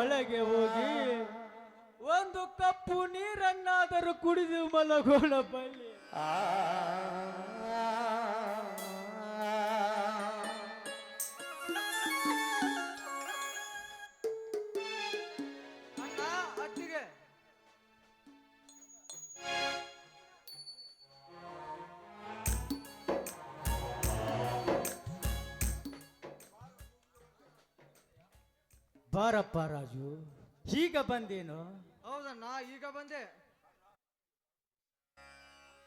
ಒಳಗೆ ಹೋಗಿ ಒಂದು ಕಪ್ಪು ನೀರನ್ನಾದರೂ ಕುಡಿದು ಮಲಗೋಣ ಬಳ್ಳಿ ಅಣ್ಣ ಬಾರಪ್ಪ ರಾಜು ಈಗ ಬಂದೇನು? ಹೌದಣ್ಣ ಈಗ ಬಂದೆ.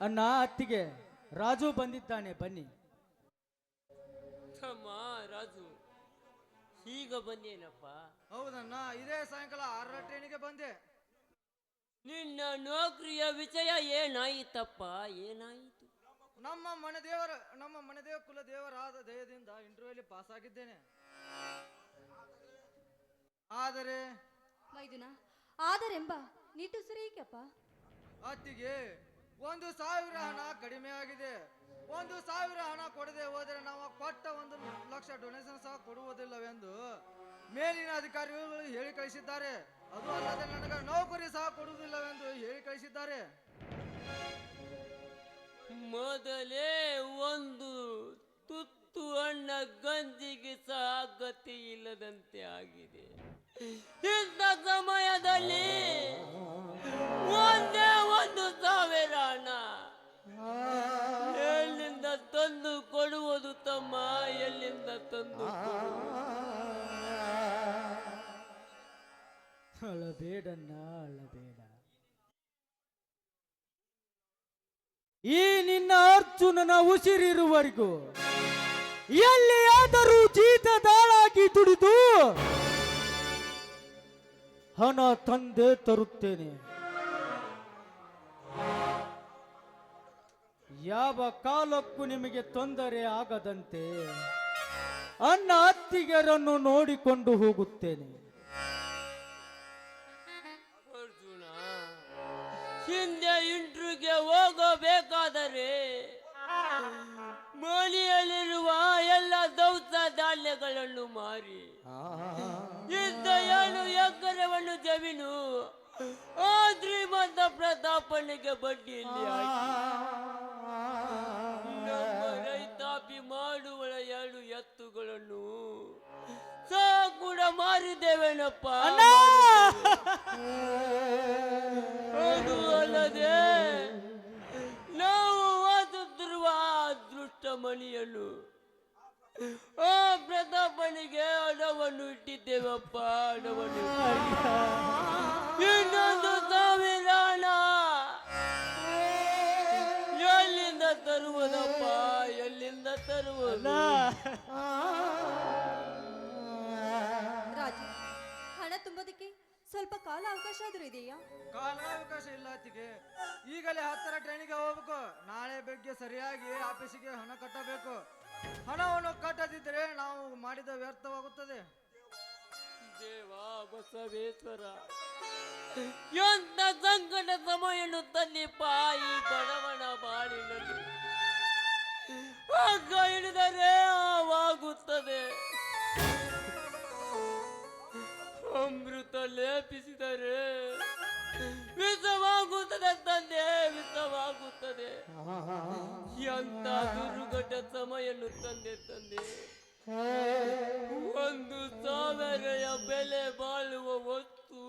ಅಣ್ಣ ಅತ್ತಿಗೆ ರಾಜು ಬಂದಿದ್ದಾನೆ ಬನ್ನಿ. ತಮ್ಮ ರಾಜು ಈಗ ಬಂದೇನಪ್ಪ? ಹೌದಣ್ಣ ಇದೇ ಸಾಯಂಕಾಲ ಆರರ ಟ್ರೈನಿಗೆ ಬಂದೆ. ನಿನ್ನ ನೌಕರಿಯ ವಿಷಯ ಏನಾಯಿತಪ್ಪ? ಏನಾಯಿತು? ನಮ್ಮ ಮನೆ ದೇವರ ನಮ್ಮ ಮನೆ ದೇವ ಕುಲ ದೇವರಾದ ದಯದಿಂದ ಇಂಟರ್ವ್ಯೂ ಪಾಸ್ ಆಗಿದ್ದೇನೆ ಆದರೆ ಮೈದುನ ಆದರೆಂಬ ನಿಟ್ಟುಸಿರೀಕಪ್ಪ ಅತ್ತಿಗೆ ಒಂದು ಸಾವಿರ ಹಣ ಕಡಿಮೆ ಆಗಿದೆ. ಒಂದು ಸಾವಿರ ಹಣ ಕೊಡದೆ ಹೋದರೆ ನಾವು ಕೊಟ್ಟ ಒಂದು ಲಕ್ಷ ಡೊನೇಷನ್ ಸಹ ಕೊಡುವುದಿಲ್ಲವೆಂದು ಮೇಲಿನ ಅಧಿಕಾರಿಗಳು ಹೇಳಿ ಕಳಿಸಿದ್ದಾರೆ. ಅದು ಅಲ್ಲದೆ ನನಗೆ ನೌಕರಿ ಸಹ ಕೊಡುವುದಿಲ್ಲವೆಂದು ಹೇಳಿ ಕಳಿಸಿದ್ದಾರೆ. ಮೊದಲೇ ಒಂದು ತುತ್ತು ಹಣ್ಣ ಗಂಜಿಗೆ ಸಾಗತಿ ಇಲ್ಲದಂತೆ ಆಗಿದೆ. ಇಂಥ ಸಮಯದಲ್ಲಿ ಒಂದೇ ಒಂದು ಸಾವಿರ ಅಣ್ಣ ಎಲ್ಲಿಂದ ತಂದು ಕೊಡುವುದು ತಮ್ಮ ಎಲ್ಲಿಂದ ತಂದು ಅಳಬೇಡಣ್ಣ ಅಳಬೇಡ. ಈ ನಿನ್ನ ಅರ್ಜುನನ ಉಸಿರಿರುವವರೆಗೂ ಎಲ್ಲಿಯಾದರೂ ಜೀತದಾಳಾಗಿ ದುಡಿದು ಹಣ ತಂದೆ ತರುತ್ತೇನೆ. ಯಾವ ಕಾಲಕ್ಕೂ ನಿಮಗೆ ತೊಂದರೆ ಆಗದಂತೆ ಅನ್ನ ಅತ್ತಿಗೆರನ್ನು ನೋಡಿಕೊಂಡು ಹೋಗುತ್ತೇನೆ. ಅರ್ಜುನ ಹಿಂದೆ ಇಂಟ್ರಿಗೆ ಹೋಗಬೇಕಾದರೆ ಮನೆಯಲ್ಲಿರುವ ಧಾನ್ಯಗಳನ್ನು ಮಾರಿ. ಇದ್ದ ಏಳು ಎಕರೆವನ್ನು ಜಮೀನು ಆ ಶ್ರೀಮಂತ ಪ್ರತಾಪನಿಗೆ ನಮ್ಮ ರೈತಾಪಿ ಮಾಡುವ ಎರಡು ಎತ್ತುಗಳನ್ನು ಸಹ ಕೂಡ ಮಾರಿದ್ದೇವೇನಪ್ಪ ಅದು ಅಲ್ಲದೆ ನಾವು ವಾಸುತ್ತಿರುವ ಅದೃಷ್ಟ ಮಣಿಯನ್ನು ಆ ಪ್ರತಾಪನಿಗೆ ಹಣವನ್ನು ಇಟ್ಟಿದ್ದೇವಪ್ಪ ಹಣವನ್ನು ಇನ್ನೊಂದು ಸಾವಿರ ಹಣ ಎಲ್ಲಿಂದ ತರುವುದಪ್ಪ ಎಲ್ಲಿಂದ ತರುವುದ ರಾಜು ಹಣ ತುಂಬೋದಕ್ಕೆ ಸ್ವಲ್ಪ ಕಾಲ ಅವಕಾಶ ಆದ್ರೂ ಇದೆಯಾ? ಕಾಲಾವಕಾಶ ಇಲ್ಲ ಅತ್ತಿಗೆ. ಈಗಲೇ ಹತ್ತರ ಟ್ರೈನಿಗೆ ಹೋಗ್ಬೇಕು. ನಾಳೆ ಬೆಗ್ಗೆ ಸರಿಯಾಗಿ ಆಫೀಸಿಗೆ ಹಣ ಕಟ್ಟಬೇಕು. ಹಣವನ್ನು ಕಟ್ಟದಿದ್ದರೆ ನಾವು ಮಾಡಿದ ವ್ಯರ್ಥವಾಗುತ್ತದೆ. ದೇವಾ ಬಸವೇಶ್ವರ ಎಂತ ಸಂಕಟ ಸಮಯನು ತನ್ನಿ ಪಾಯಿ ಬಡವನ ಬಾಳಿನಲ್ಲಿ. ಹಗ್ಗ ಹಿಡಿದರೆ ಆವಾಗುತ್ತದೆ ಅಮೃತ ಲೇಪಿಸಿದರೆ ವಿಷವಾಗುತ್ತದೆ ತಂದೆ ವಿಷವಾಗುತ್ತದೆ ಎಂತ ದುರ್ಘಟ ಸಮಯನು ತಂದೆ ತಂದೆ. ಒಂದು ಸಾವಿರ ಬೆಲೆ ಬಾಳುವ ವಸ್ತು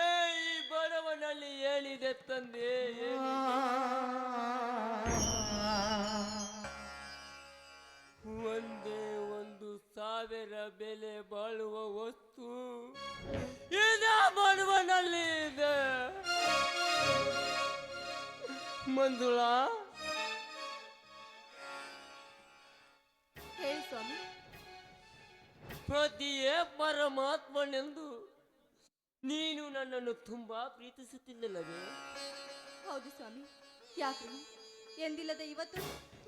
ಏ ಈ ಬಡವನಲ್ಲಿ ಹೇಳಿದೆ ತಂದೆ ಮಂಜುಳಾ? ಹೇಳಿ ಸ್ವಾಮಿ. ಪ್ರತಿಯೇ ಪರಮಾತ್ಮನೆಂದು ನೀನು ನನ್ನನ್ನು ತುಂಬಾ ಪ್ರೀತಿಸುತ್ತಿಲ್ಲವೇ ಹೌದು ಸ್ವಾಮಿ. ಯಾಕೆ? ಎಂದಿಲ್ಲದ ಇವತ್ತು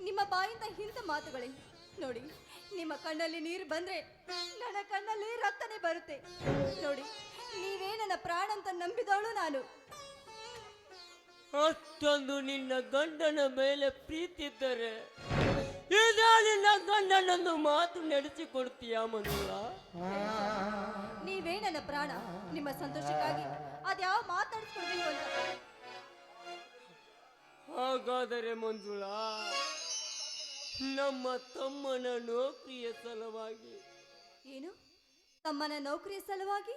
ನಿಮ್ಮ ಬಾಯಿಂದ ಇಂಥ ಮಾತುಗಳೇ. ನೋಡಿ ನಿಮ್ಮ ಕಣ್ಣಲ್ಲಿ ನೀರು ಬಂದ್ರೆ ನನ್ನ ಕಣ್ಣಲ್ಲಿ ರಕ್ತನೇ ಬರುತ್ತೆ. ನೋಡಿ ನೀವೇ ನನ್ನ ಪ್ರಾಣ ಅಂತ ನಂಬಿದವಳು ನಾನು. ಅಷ್ಟೊಂದು ನಿನ್ನ ಗಂಡನ ಮೇಲೆ ಪ್ರೀತಿದ್ದರೆ ನಿನ್ನ ಗಂಡನನ್ನು ಮಾತು ನಡೆಸಿಕೊಡ್ತೀಯ ಮಂಜುಳಾ ನೀವೇ ನನ್ನ ಪ್ರಾಣ ನಿಮ್ಮ ಸಂತೋಷಕ್ಕಾಗಿ ಅದ್ಯಾವ ಮಾತಾಡಿಸ್ಕೊಡ್ಬೇಕು ಅಂತ. ಹಾಗಾದರೆ ಮಂಜುಳಾ ನಮ್ಮ ತಮ್ಮನ ನೌಕರಿಯ ಸಲುವಾಗಿ. ಏನು? ತಮ್ಮನ ನೌಕರಿಯ ಸಲುವಾಗಿ?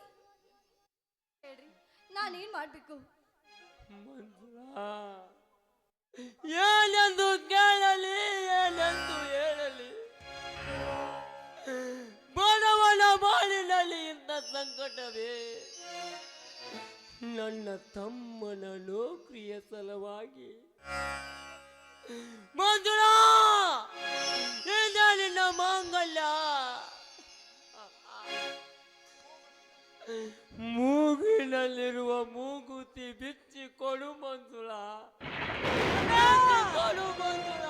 ಹೇಳ್ರಿ ನಾನೇನ್ ಮಾಡ್ಬೇಕು? ಏನೆಂದು ಕೇಳಲಿ ಏನೆಂದು ಹೇಳಲಿ. ಬಡವನ ಬಾಳಿನಲ್ಲಿ ಇಂಥ ಸಂಕಟವೇ. ನನ್ನ ತಮ್ಮನ ನೌಕರಿಯ ಸಲುವಾಗಿ. ಮಂಜುಳ ಮಾಂಗಲ್ಯ. ಮೂಗಿನಲ್ಲಿರುವ ಮೂಗುತಿ ಬಿಚ್ಚಿ ಕೊಡು ಮಂಜುಳ. ಕೊಡು ಮಂಜುಳ.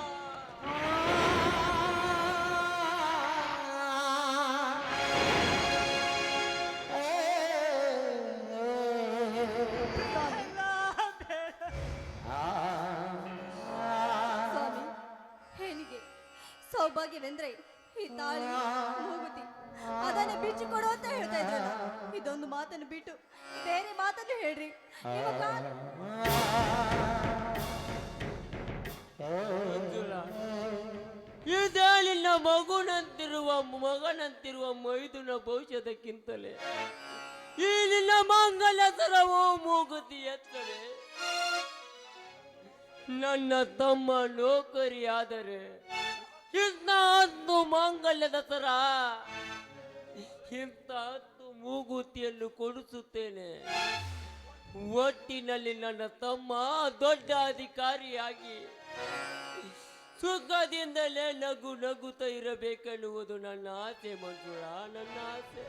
ಸೌಭಾಗ್ಯವೆಂದ್ರೆ ಈ ತಾಳಿ ಮೂಗುತಿ. ಅದನ್ನ ಬಿಚ್ಚಿ ಕೊಡು ಅಂತ ಹೇಳ್ತಾ ಇದೊಂದು ಮಾತನ್ನು ಬಿಟ್ಟು ಬೇರೆ ಮಾತನ್ನು ಹೇಳ್ರಿ. ನಿಮ್ಮ ಮಗುನಂತಿರುವ ಮಗನಂತಿರುವ ಮೈದುನ ಭವಿಷ್ಯದಕ್ಕಿಂತಲೇ ಈ ನಿನ್ನ ತರವೋ ಮೂಗುತಿ ಎತ್ತರೆ. ನನ್ನ ತಮ್ಮ ನೌಕರಿಯಾದರೆ ಇನ್ನ ಅಂದು ಮಾಂಗಲ್ಯದ ತರ ಇಂಥ ಹತ್ತು ಮೂಗುತಿಯನ್ನು ಕೊಡಿಸುತ್ತೇನೆ. ಒಟ್ಟಿನಲ್ಲಿ ನನ್ನ ತಮ್ಮ ದೊಡ್ಡ ಅಧಿಕಾರಿಯಾಗಿ ಸುಖದಿಂದಲೇ ನಗು ನಗುತ್ತಾ ಇರಬೇಕೆನ್ನುವುದು ನನ್ನ ಆಸೆ ಮಂಜುಳ, ನನ್ನ ಆಸೆ.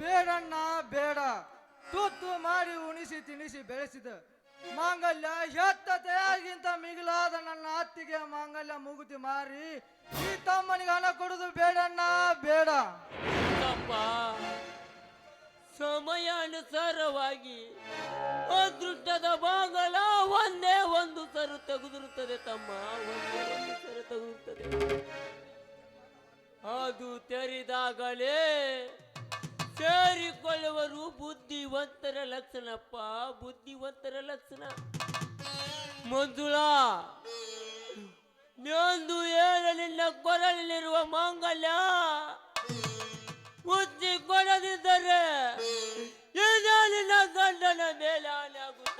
ಬೇಡಣ್ಣ, ಬೇಡ. ತುತ್ತು ಮಾಡಿ ಉಣಿಸಿ ತಿನಿಸಿ ಬೆಳೆಸಿದ ಮಾಂಗಲ್ಯ ಹೆತ್ತ ತಯಾರಿಗಿಂತ ಮಿಗಿಲಾದ ನನ್ನ ಅತ್ತಿಗೆ ಮಾಂಗಲ್ಯ ಮುಗುತಿ ಮಾರಿ ಈ ತಮ್ಮನಿಗೆ ಹಣ ಕೊಡುದು ಬೇಡಣ್ಣ, ಬೇಡ. ತಪ್ಪ ಸಮಯಾನುಸಾರವಾಗಿ ಅದೃಷ್ಟದ ಬಾಗಲ ಒಂದೇ ಒಂದು ಸರು ತೆಗೆದಿರುತ್ತದೆ ತಮ್ಮ, ಒಂದೇ ಒಂದು ಸರು ತೆಗೆದಿರುತ್ತದೆ. ಅದು ತೆರೆದಾಗಲೇ ಸೇರಿಕೊಳ್ಳುವರು ಬುದ್ಧಿವಂತರ ಲಕ್ಷಣಪ್ಪ, ಬುದ್ಧಿವಂತರ ಲಕ್ಷಣ. ಮಂಜುಳಾ, ನೊಂದು ಏಳಲಿನ ಕೊರಲಿರುವ ಮಾಂಗಲ್ಯ. ಬುದ್ಧಿ ಕೊಡದಿದ್ದರೆ ನಿನ್ನ ಗಂಡನ ಮೇಲೆ